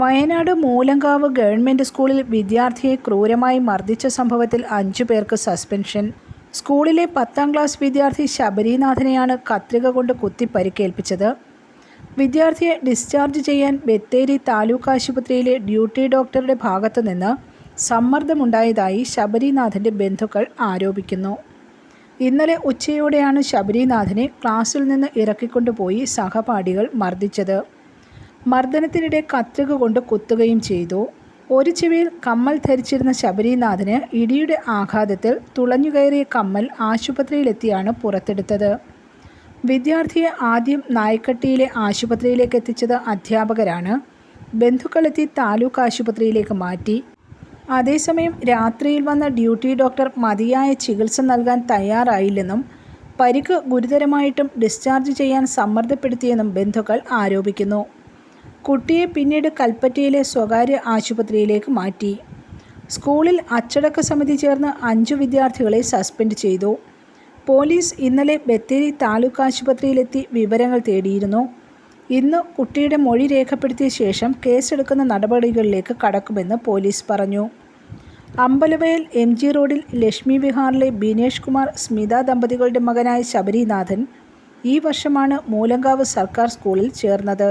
Wayanad Moolankavu government സ്കൂളിൽ വിദ്യാർത്ഥിയെ ക്രൂരമായി മർദ്ദിച്ച സംഭവത്തിൽ അഞ്ചു പേർക്ക് സസ്പെൻഷൻ. സ്കൂളിലെ പത്താം ക്ലാസ് വിദ്യാർത്ഥി ശബരിനാഥനെയാണ് കത്രിക കൊണ്ട് കുത്തി പരിക്കേൽപ്പിച്ചത്. വിദ്യാർത്ഥിയെ ഡിസ്ചാർജ് ചെയ്യാൻ ബത്തേരി താലൂക്ക് ആശുപത്രിയിലെ ഡ്യൂട്ടി ഡോക്ടറുടെ ഭാഗത്തുനിന്ന് സമ്മർദ്ദമുണ്ടായതായി ശബരിനാഥന്റെ ബന്ധുക്കൾ ആരോപിക്കുന്നു. ഇന്നലെ ഉച്ചയോടെയാണ് ശബരിനാഥനെ ക്ലാസ്സിൽ നിന്ന് ഇറക്കിക്കൊണ്ടുപോയി സഹപാഠികൾ മർദ്ദിച്ചത്. മർദ്ദനത്തിനിടെ കത്രിക കൊണ്ട് കുത്തുകയും ചെയ്തു. ഒരു ചെവിയിൽ കമ്മൽ ധരിച്ചിരുന്ന ശബരിനാഥന് ഇടിയുടെ ആഘാതത്തിൽ തുളഞ്ഞുകയറിയ കമ്മൽ ആശുപത്രിയിലെത്തിയാണ് പുറത്തെടുത്തത്. വിദ്യാർത്ഥിയെ ആദ്യം നായ്ക്കട്ടിയിലെ ആശുപത്രിയിലേക്ക് എത്തിച്ചത് അധ്യാപകരാണ്. ബന്ധുക്കളെത്തി താലൂക്ക് ആശുപത്രിയിലേക്ക് മാറ്റി. അതേസമയം രാത്രിയിൽ വന്ന ഡ്യൂട്ടി ഡോക്ടർ മതിയായ ചികിത്സ നൽകാൻ തയ്യാറായില്ലെന്നും പരിക്ക് ഗുരുതരമായിട്ടും ഡിസ്ചാർജ് ചെയ്യാൻ സമ്മർദ്ദപ്പെടുത്തിയെന്നും ബന്ധുക്കൾ ആരോപിക്കുന്നു. കുട്ടിയെ പിന്നീട് കൽപ്പറ്റയിലെ സ്വകാര്യ ആശുപത്രിയിലേക്ക് മാറ്റി. സ്കൂളിൽ അച്ചടക്ക സമിതി ചേർന്ന് അഞ്ചു വിദ്യാർത്ഥികളെ സസ്പെൻഡ് ചെയ്തു. പോലീസ് ഇന്നലെ ബത്തേരി താലൂക്ക് ആശുപത്രിയിലെത്തി വിവരങ്ങൾ തേടിയിരുന്നു. ഇന്ന് കുട്ടിയുടെ മൊഴി രേഖപ്പെടുത്തിയ ശേഷം കേസെടുക്കുന്ന നടപടികളിലേക്ക് കടക്കുമെന്ന് പോലീസ് പറഞ്ഞു. അമ്പലവയൽ എം ജി റോഡിൽ ലക്ഷ്മി വിഹാറിലെ ബിനേഷ് കുമാർ സ്മിത ദമ്പതികളുടെ മകനായ ശബരിനാഥൻ ഈ വർഷമാണ് മൂലങ്കാവ് സർക്കാർ സ്കൂളിൽ ചേർന്നത്.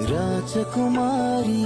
राजकुमारी